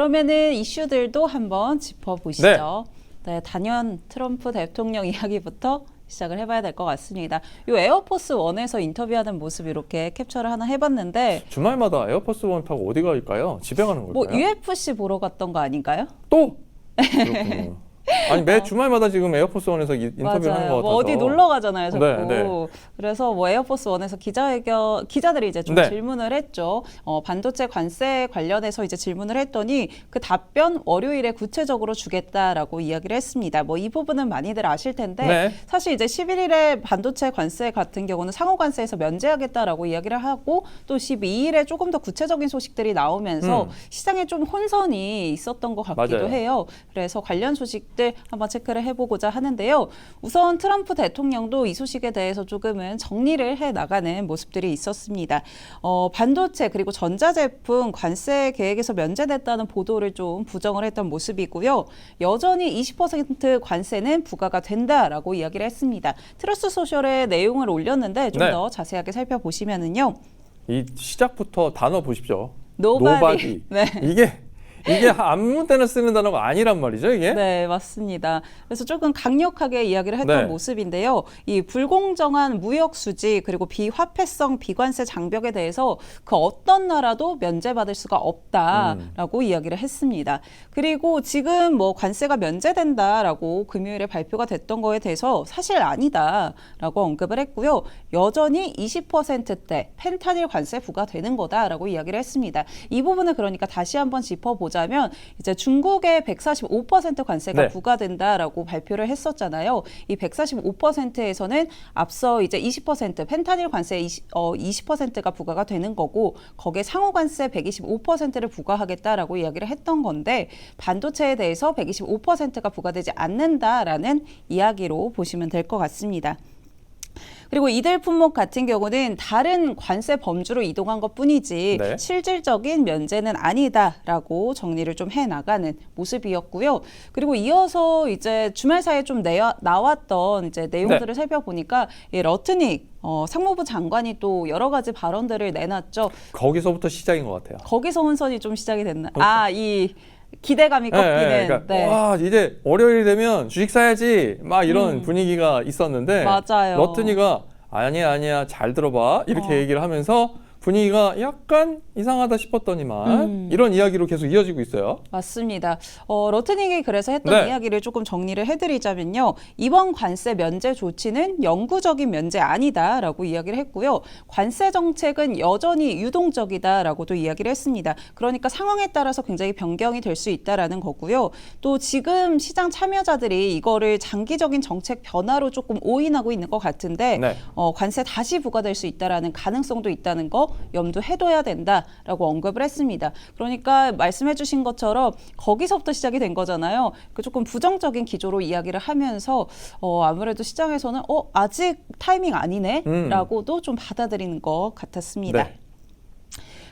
그러면은 이슈들도 한번 짚어보시죠. 네, 단연 트럼프 대통령 이야기부터 시작을 해봐야 될 것 같습니다. 이 에어포스 원에서 인터뷰하는 모습 이렇게 캡처를 하나 해봤는데 주말마다 에어포스 원 타고 어디 갈까요? 집에 가는 뭐 걸까요? UFC 보러 갔던 거 아닌가요? 또? 아니 매 주말마다 지금 에어포스 원에서 이- 인터뷰를 하는 것. 같아서 뭐 어디 놀러 가잖아요, 자꾸. 네, 네. 그래서 뭐 에어포스 원에서 기자회견 기자들이 이제 좀 네. 질문을 했죠. 어, 반도체 관세 관련해서 이제 질문을 했더니 그 답변 월요일에 구체적으로 주겠다라고 이야기를 했습니다. 뭐 이 부분은 많이들 아실 텐데 네. 사실 이제 11일에 반도체 관세 같은 경우는 상호 관세에서 면제하겠다라고 이야기를 하고 또 12일에 조금 더 구체적인 소식들이 나오면서 음. 시장에 좀 혼선이 있었던 것 같기도 맞아요. 해요. 그래서 관련 소식 들 한번 체크를 해보고자 하는데요. 우선 트럼프 대통령도 이 소식에 대해서 조금은 정리를 해 나가는 모습들이 있었습니다. 어, 반도체 그리고 전자제품 관세 계획에서 면제됐다는 보도를 좀 부정을 했던 모습이고요. 여전히 20% 관세는 부과가 된다라고 이야기를 했습니다. 트러스 소셜에 내용을 올렸는데 좀 네. 더 자세하게 살펴보시면은요. 이 시작부터 단어 보십시오. Nobody. 네. 이게 이게 아무 때나 쓰는 단어가 아니란 말이죠, 이게? 네, 맞습니다. 그래서 조금 강력하게 이야기를 했던 네. 모습인데요. 이 불공정한 무역 수지 그리고 비화폐성 비관세 장벽에 대해서 그 어떤 나라도 면제받을 수가 없다라고 이야기를 했습니다. 그리고 지금 뭐 관세가 면제된다라고 금요일에 발표가 됐던 거에 대해서 사실 아니다라고 언급을 했고요. 여전히 20%대 펜타닐 관세 부과되는 거다라고 이야기를 했습니다. 이 부분을 그러니까 다시 한번 짚어보 자면 이제 중국의 145% 관세가 네. 부과된다라고 발표를 했었잖아요. 이 145%에서는 앞서 이제 20% 펜타닐 관세 20, 어, 20%가 부과가 되는 거고 거기에 상호 관세 125%를 부과하겠다라고 이야기를 했던 건데 반도체에 대해서 125%가 부과되지 않는다라는 이야기로 보시면 될 것 같습니다. 그리고 이들 품목 같은 경우는 다른 관세 범주로 이동한 것 뿐이지 네. 실질적인 면제는 아니다라고 정리를 좀 해 나가는 모습이었고요. 그리고 이어서 이제 주말 사이에 좀 내와, 나왔던 이제 내용들을 네. 살펴보니까 이 러트닉 어, 상무부 장관이 또 여러 가지 발언들을 내놨죠. 거기서부터 시작인 것 같아요. 거기서 혼선이 좀 시작이 됐나? 아, 이 기대감이 네, 꺾이는. 네, 그러니까 네. 와 이제 월요일이 되면 주식 사야지 막 이런 음. 분위기가 있었는데 맞아요. 러트니가 아니야 아니야 잘 들어봐 이렇게 어. 얘기를 하면서 분위기가 약간 이상하다 싶었더니만 음. 이런 이야기로 계속 이어지고 있어요. 맞습니다. 어, 러트닉이 그래서 했던 네. 이야기를 조금 정리를 해드리자면요. 이번 관세 면제 조치는 영구적인 면제 아니다라고 이야기를 했고요. 관세 정책은 여전히 유동적이다라고도 이야기를 했습니다. 그러니까 상황에 따라서 굉장히 변경이 될 수 있다라는 거고요. 또 지금 시장 참여자들이 이거를 장기적인 정책 변화로 조금 오인하고 있는 것 같은데 네. 어, 관세 다시 부과될 수 있다라는 가능성도 있다는 거 염두해둬야 된다라고 언급을 했습니다. 그러니까 말씀해주신 것처럼 거기서부터 시작이 된 거잖아요. 그 조금 부정적인 기조로 이야기를 하면서 어, 아무래도 시장에서는 어 아직 타이밍 아니네라고도 좀 받아들이는 것 같았습니다. 네.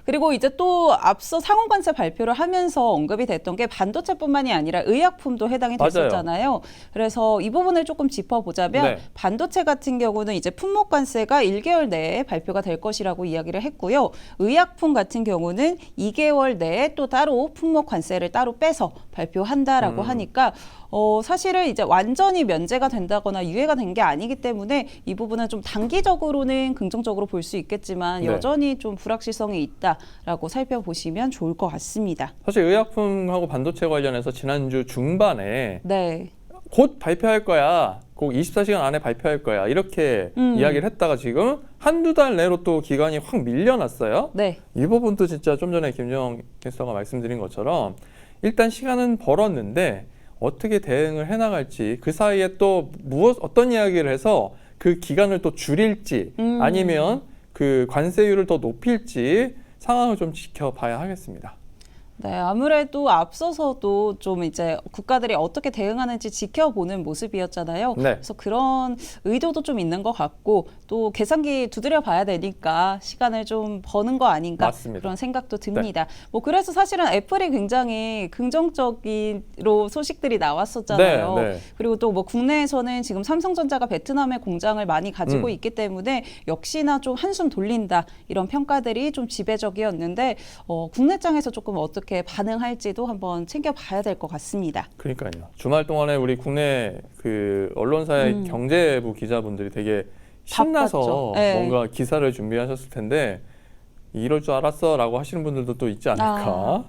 그리고 이제 또 앞서 상호관세 발표를 하면서 언급이 됐던 게 반도체뿐만이 아니라 의약품도 해당이 맞아요. 됐었잖아요. 그래서 이 부분을 조금 짚어보자면 네. 반도체 같은 경우는 이제 품목 관세가 1개월 내에 발표가 될 것이라고 이야기를 했고요. 의약품 같은 경우는 2개월 내에 또 따로 품목 관세를 따로 빼서 발표한다라고 음. 하니까 어, 사실은 이제 완전히 면제가 된다거나 유예가 된 게 아니기 때문에 이 부분은 좀 단기적으로는 긍정적으로 볼 수 있겠지만 네. 여전히 좀 불확실성이 있다 라고 살펴보시면 좋을 것 같습니다. 사실 의약품하고 반도체 관련해서 지난주 중반에 네. 곧 발표할 거야. 꼭 24시간 안에 발표할 거야. 이렇게 음. 이야기를 했다가 지금 한두 달 내로 또 기간이 확 밀려났어요. 네. 이 부분도 진짜 좀 전에 김정 캐스터가 말씀드린 것처럼 일단 시간은 벌었는데 어떻게 대응을 해나갈지 그 사이에 또 무엇 어떤 이야기를 해서 그 기간을 또 줄일지 음. 아니면 그 관세율을 더 높일지 상황을 좀 지켜봐야 하겠습니다. 네, 아무래도 앞서서도 좀 이제 국가들이 어떻게 대응하는지 지켜보는 모습이었잖아요. 네. 그래서 그런 의도도 좀 있는 것 같고 또 계산기 두드려 봐야 되니까 시간을 좀 버는 거 아닌가 맞습니다. 그런 생각도 듭니다. 뭐 그래서 사실은 애플이 굉장히 긍정적으로 소식들이 나왔었잖아요. 네, 네. 그리고 또 뭐 국내에서는 지금 삼성전자가 베트남에 공장을 많이 가지고 음. 있기 때문에 역시나 좀 한숨 돌린다 이런 평가들이 좀 지배적이었는데 어, 국내장에서 조금 어떻게 이렇게 반응할지도 한번 챙겨봐야 될 것 같습니다. 그러니까요. 주말 동안에 우리 국내 그 언론사의 음. 경제부 기자분들이 되게 신나서. 네. 뭔가 기사를 준비하셨을 텐데 이럴 줄 알았어라고 하시는 분들도 또 있지 않을까 아.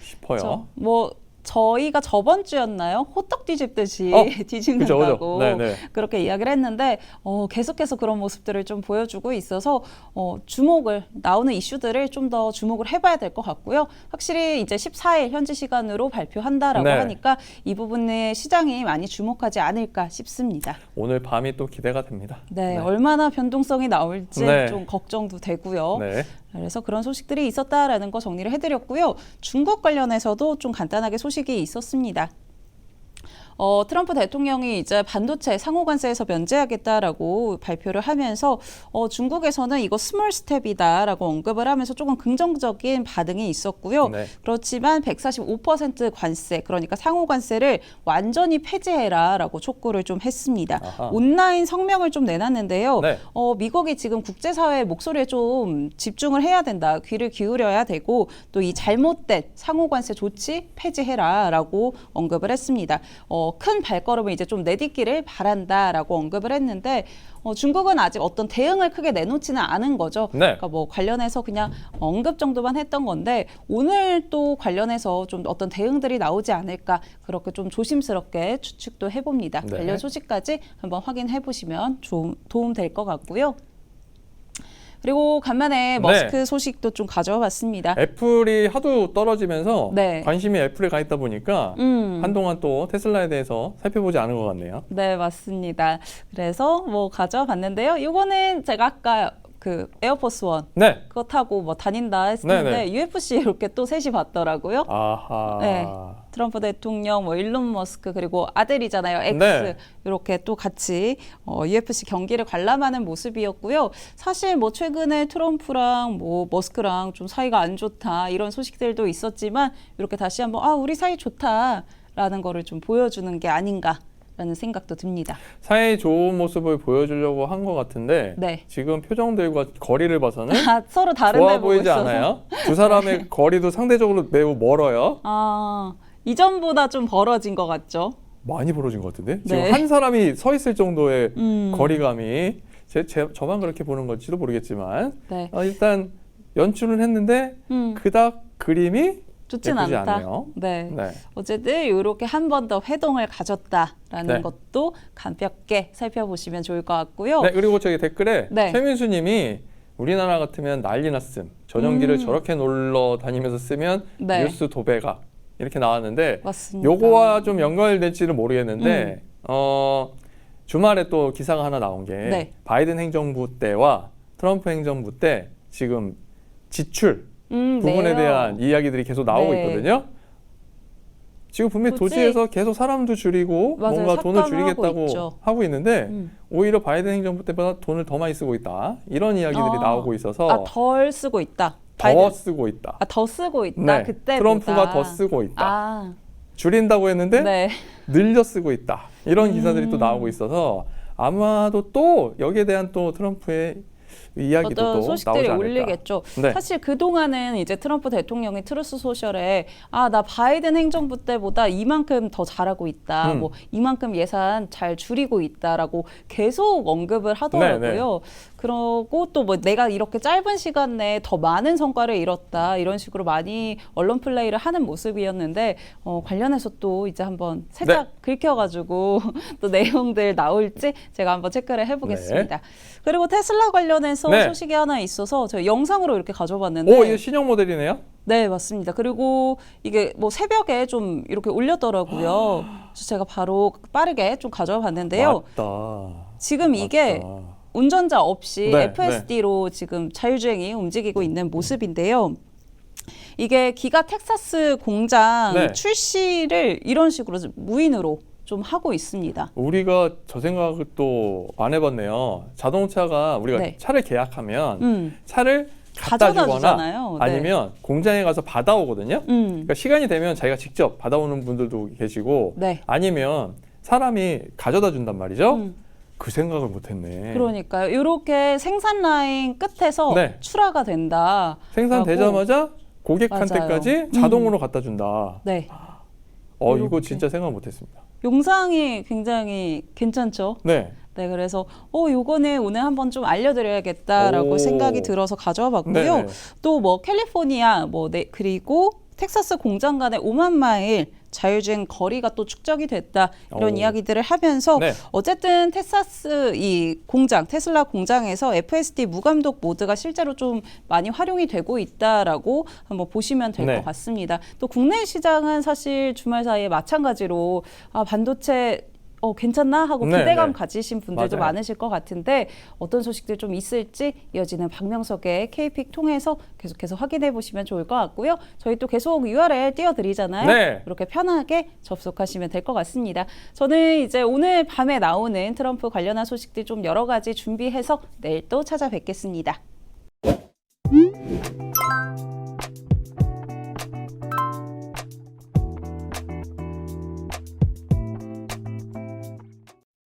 싶어요. 그렇죠. 뭐 저희가 저번 주였나요? 호떡 뒤집듯이 어, 뒤집는다고 그죠, 그죠. 네, 네. 그렇게 이야기를 했는데 어, 계속해서 그런 모습들을 좀 보여주고 있어서 어, 주목을 나오는 이슈들을 좀 더 주목을 해봐야 될 것 같고요. 확실히 이제 14일 현지 시간으로 발표한다라고 네. 하니까 이 부분에 시장이 많이 주목하지 않을까 싶습니다. 오늘 밤이 또 기대가 됩니다. 네, 얼마나 변동성이 나올지 네. 좀 걱정도 되고요. 네. 그래서 그런 소식들이 있었다라는 거 정리를 해드렸고요. 중국 관련해서도 좀 간단하게 소식이 있었습니다. 어, 트럼프 대통령이 이제 반도체 상호 관세에서 면제하겠다라고 발표를 하면서 어, 중국에서는 이거 스몰 스텝이다라고 언급을 하면서 조금 긍정적인 반응이 있었고요. 네. 그렇지만 145% 관세, 그러니까 상호 관세를 완전히 폐지해라라고 촉구를 좀 했습니다. 아하. 온라인 성명을 좀 내놨는데요. 네. 어, 미국이 지금 국제사회의 목소리에 좀 집중을 해야 된다. 귀를 기울여야 되고 또 이 잘못된 상호관세 조치 폐지해라라고 언급을 했습니다. 어, 큰 발걸음을 이제 좀 내딛기를 바란다라고 언급을 했는데 어, 중국은 아직 어떤 대응을 크게 내놓지는 않은 거죠. 네. 그러니까 뭐 관련해서 그냥 언급 정도만 했던 건데 오늘 또 관련해서 좀 어떤 대응들이 나오지 않을까 그렇게 좀 조심스럽게 추측도 해봅니다. 네. 관련 소식까지 한번 확인해 보시면 좀 도움 될 것 같고요. 그리고 간만에 머스크 소식도 좀 가져와 봤습니다. 애플이 하도 떨어지면서 네. 관심이 애플에 가 있다 보니까 음. 한동안 또 테슬라에 대해서 살펴보지 않은 것 같네요. 네, 맞습니다. 그래서 뭐 가져와 봤는데요. 이거는 제가 아까 그 에어포스 원 네. 그거 타고 뭐 다닌다 했는데 네네. UFC 이렇게 또 셋이 봤더라고요. 아하. 네. 트럼프 대통령, 뭐 일론 머스크 그리고 아들이잖아요. X 네. 이렇게 또 같이 어, UFC 경기를 관람하는 모습이었고요. 사실 뭐 최근에 트럼프랑 뭐 머스크랑 좀 사이가 안 좋다 이런 소식들도 있었지만 이렇게 다시 한번 아 우리 사이 좋다라는 거를 좀 보여주는 게 아닌가 라는 생각도 듭니다. 사이 좋은 모습을 보여주려고 한 것 같은데 네. 지금 표정들과 거리를 봐서는 아, 서로 다른 좋아 데 보고 보이지 있어서. 않아요? 두 사람의 거리도 상대적으로 매우 멀어요. 아 이전보다 좀 벌어진 것 같죠? 많이 벌어진 것 같은데 지금 네. 한 사람이 서 있을 정도의 음. 거리감이 제, 제, 저만 그렇게 보는 건지도 모르겠지만 네. 어, 일단 연출은 했는데 음. 그닥 그림이 좋진 않다. 않네요. 네. 네. 어쨌든 이렇게 한 번 더 회동을 가졌다라는 네. 것도 가볍게 살펴보시면 좋을 것 같고요. 네 그리고 저기 댓글에 네. 최민수 님이 우리나라 같으면 난리 났음 전용기를 음. 저렇게 놀러 다니면서 쓰면 네. 뉴스 도배가 이렇게 나왔는데 맞습니다. 요거와 좀 연결될지는 모르겠는데 음. 어 주말에 또 기사가 하나 나온 게 네. 바이든 행정부 때와 트럼프 행정부 때 지금 지출 음, 부분에 네요. 대한 이야기들이 계속 나오고 네. 있거든요. 지금 분명히 굳이- 도시에서 계속 사람도 줄이고 맞아요. 뭔가 돈을 삭감을 하고 줄이겠다고 있죠. 하고, 있는데 음. 오히려 바이든 행정부 때보다 돈을 더 많이 쓰고 있다 이런 이야기들이 아. 나오고 있어서 아, 덜 쓰고 있다. 더 바이든- 쓰고 있다. 아, 더 쓰고 있다. 네, 그때보다. 트럼프가 더 쓰고 있다. 아, 줄인다고 했는데 네. 늘려 쓰고 있다. 이런 기사들이 또 음. 나오고 있어서 아마도 또 여기에 대한 또 트럼프의 이야기도 어떤 또 소식들이 나오지 않을까. 올리겠죠. 네. 사실 그 동안은 이제 트럼프 대통령이 트루스 소셜에 아 나 바이든 행정부 때보다 이만큼 더 잘하고 있다, 음. 뭐 이만큼 예산 잘 줄이고 있다라고 계속 언급을 하더라고요. 그러고 또 뭐 내가 이렇게 짧은 시간 내에 더 많은 성과를 이뤘다 이런 식으로 많이 언론 플레이를 하는 모습이었는데 어, 관련해서 또 이제 한번 살짝 네. 긁혀가지고 또 내용들 나올지 제가 한번 체크를 해보겠습니다. 그리고 테슬라 관련해서 네. 소식이 하나 있어서 제가 영상으로 이렇게 가져봤는데 오, 이거 신형 모델이네요. 네 맞습니다. 그리고 이게 뭐 새벽에 좀 이렇게 올렸더라고요. 그래서 제가 바로 빠르게 좀 가져와 봤는데요. 맞다. 지금 이게 맞다. 운전자 없이 네, FSD로 지금 자율주행이 움직이고 있는 모습인데요. 이게 기가 텍사스 공장 네. 출시를 이런 식으로 무인으로 좀 하고 있습니다. 우리가 저 생각을 또 안 해봤네요. 자동차가 우리가 네. 차를 계약하면 음, 차를 갖다 가져다 주거나 주잖아요. 네. 아니면 공장에 가서 받아오거든요. 음, 그러니까 시간이 되면 자기가 직접 받아오는 분들도 계시고 네. 아니면 사람이 가져다 준단 말이죠. 음. 그 생각을 못했네. 그러니까요. 이렇게 생산 라인 끝에서 네. 출하가 된다. 생산되자마자 고객한테까지 맞아요. 자동으로 갖다 준다. 네. 어 이거 이렇게. 진짜 생각 못했습니다. 용상이 굉장히 괜찮죠. 네. 네, 그래서 어 요거는 오늘 한번 좀 알려드려야겠다라고 오. 생각이 들어서 가져와 봤고요. 네네. 또 뭐 캘리포니아 뭐 네, 그리고 텍사스 공장 간의 5만 마일 자율주행 거리가 또 축적이 됐다 이런 오. 이야기들을 하면서 네. 어쨌든 텍사스 이 공장 테슬라 공장에서 FSD 무감독 모드가 실제로 좀 많이 활용이 되고 있다라고 한번 보시면 될것 네. 같습니다. 또 국내 시장은 사실 주말 사이에 마찬가지로 아 반도체 어 괜찮나 하고 네, 기대감 네. 가지신 분들도 맞아요. 많으실 것 같은데 어떤 소식들 좀 있을지 이어지는 박명석의 K픽 통해서 계속해서 확인해 보시면 좋을 것 같고요. 저희 또 계속 URL 띄워드리잖아요. 네. 이렇게 편하게 접속하시면 될 것 같습니다. 저는 이제 오늘 밤에 나오는 트럼프 관련한 소식들 좀 여러 가지 준비해서 내일 또 찾아뵙겠습니다.